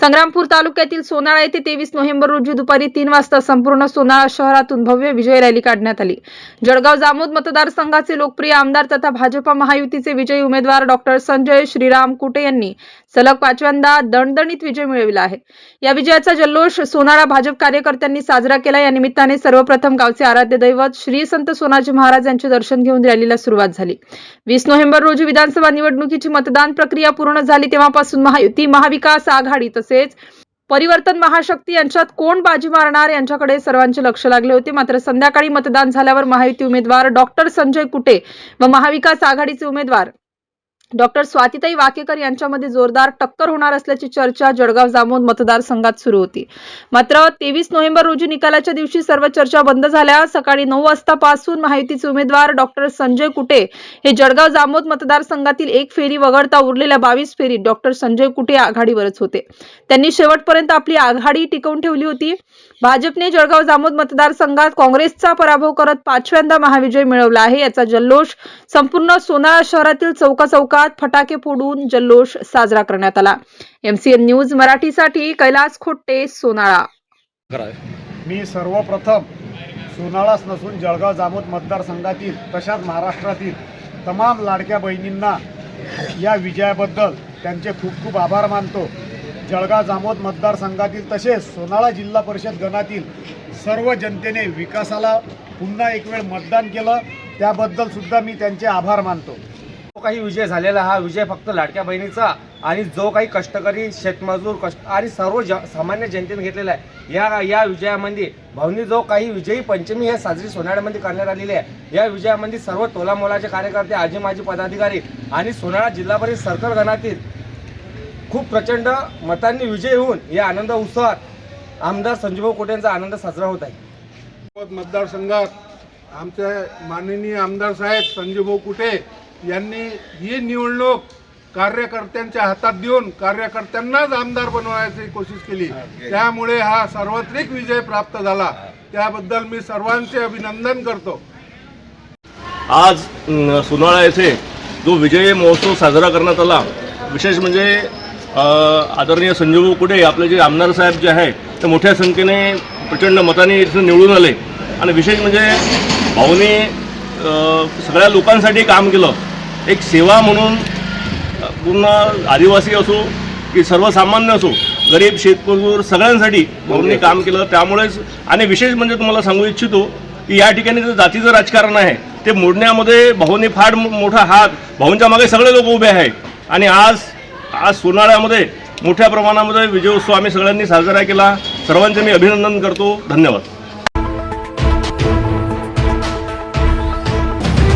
संग्रामपूर तालुक्यातील सोनाळा येथे तेवीस नोव्हेंबर रोजी दुपारी तीन वाजता संपूर्ण सोनाळा शहरातून भव्य विजय रॅली काढण्यात आली. जळगाव जामोद मतदारसंघाचे लोकप्रिय आमदार तथा भाजपा महायुतीचे विजयी उमेदवार डॉक्टर संजय श्रीराम कुटे यांनी सलग पाचव्यांदा दणदणीत विजय मिळविला आहे. या विजयाचा जल्लोष सोनाळा भाजप कार्यकर्त्यांनी साजरा केला. या निमित्ताने सर्वप्रथम गावचे आराध्य दैवत श्री संत सोनाजी महाराज यांचे दर्शन घेऊन रॅलीला सुरुवात झाली. वीस नोव्हेंबर रोजी विधानसभा निवडणुकीची मतदान प्रक्रिया पूर्ण झाली. तेव्हापासून महायुती महाविकास आघाडी तसेच परिवर्तन महाशक्ती यांच्यात कोण बाजी मारणार यांच्याकडे सर्वांचे लक्ष लागले होते. मात्र संध्याकाळी मतदान झाल्यावर महायुती उमेदवार डॉक्टर संजय कुटे व महाविकास आघाडीचे उमेदवार डॉक्टर स्वातीताई वाकेकर यांच्यामध्ये जोरदार टक्कर होणार असल्याची चर्चा जळगाव जामोद मतदारसंघात सुरू होती. मात्र तेवीस नोव्हेंबर रोजी निकालाच्या दिवशी सर्व चर्चा बंद झाल्या. सकाळी नऊ वाजतापासून महायुतीचे उमेदवार डॉक्टर संजय कुटे हे जळगाव जामोद मतदारसंघातील एक फेरी वगळता उरलेल्या बावीस फेरीत डॉक्टर संजय कुटे आघाडीवरच होते. त्यांनी शेवटपर्यंत आपली आघाडी टिकवून ठेवली होती. भाजपने जळगाव जामोद मतदारसंघात काँग्रेसचा पराभव करत पाचव्यांदा महाविजय मिळवला आहे. याचा जल्लोष संपूर्ण सोनाळा शहरातील चौका चौकात फटाके फोडून जल्लोष साजरा करण्यात आला. एमसीएन न्यूज मराठीसाठी कैलास खोट्टे सोनाळा. मी सर्वप्रथम सोनाळाच नसून जळगाव जामोद मतदारसंघातील तशाच महाराष्ट्रातील तमाम लाडक्या बहिणींना या विजयाबद्दल त्यांचे खूप खूप आभार मानतो. जळगाव जामोद मतदारसंघातील तसेच सोनाळा जिल्हा परिषद गणातील सर्व जनतेने विकासाला पुन्हा एक वेळ मतदान केलं त्याबद्दल सुद्धा मी त्यांचे आभार मानतो. काही विजय झालेला हा विजय फक्त लाडक्या बहिणीचा आणि जो काही कष्टकरी शेतमजूर कष्ट आणि सर्व ज सामान्य जनतेने घेतलेला आहे. या या विजयामध्ये भावनी जो काही विजयी पंचमी हे साजरी सोनाळ्यामध्ये करण्यात आलेली आहे या विजयामध्ये सर्व तोलामोलाचे कार्यकर्ते आजी माजी पदाधिकारी आणि सोनाळा जिल्हा परिषद सर्कल गणातील खूप प्रचंड मतांनी विजय होऊन या आनंद उत्सवात आमदार संजीव कोटेंचा आनंद साजरा होत आहे. मतदारसंघात आमचे माननीय आमदार साहेब संजूभाऊ कुटे यांनी ही निवडणूक कार्यकर्त्यांच्या हातात देऊन कार्यकर्त्यांनाच आमदार बनवण्याची कोशिश केली. त्यामुळे हा सार्वत्रिक विजय प्राप्त झाला. त्याबद्दल मी सर्वांचे अभिनंदन करतो. आज सोनाळा येथे जो विजय महोत्सव साजरा करण्यात आला विशेष म्हणजे आदरणीय संजीव कुडे आपले जे आमदार साहेब जे आहे ते मोठ्या संख्येने प्रचंड मताने इथं निवडून आले. आणि विशेष म्हणजे भाऊने सगळ्या लोकांसाठी काम केलं. एक सेवा म्हणून पूर्ण आदिवासी असो की सर्वसामान्य असो गरीब शेतमजूर सगळ्यांसाठी भाऊंनी काम केलं. त्यामुळेच आणि विशेष म्हणजे तुम्हाला सांगू इच्छितो की या ठिकाणी जे जातीचं राजकारण आहे ते मोडण्यामध्ये भाऊंनी फार मोठा हात. भाऊंच्या मागे सगळे लोक उभे आहेत. आणि आज आज सोनाळ्यामध्ये मोठ्या प्रमाणामध्ये विजयोत्सव आम्ही सगळ्यांनी साजरा केला. सर्वांचे मी अभिनंदन करतो. धन्यवाद.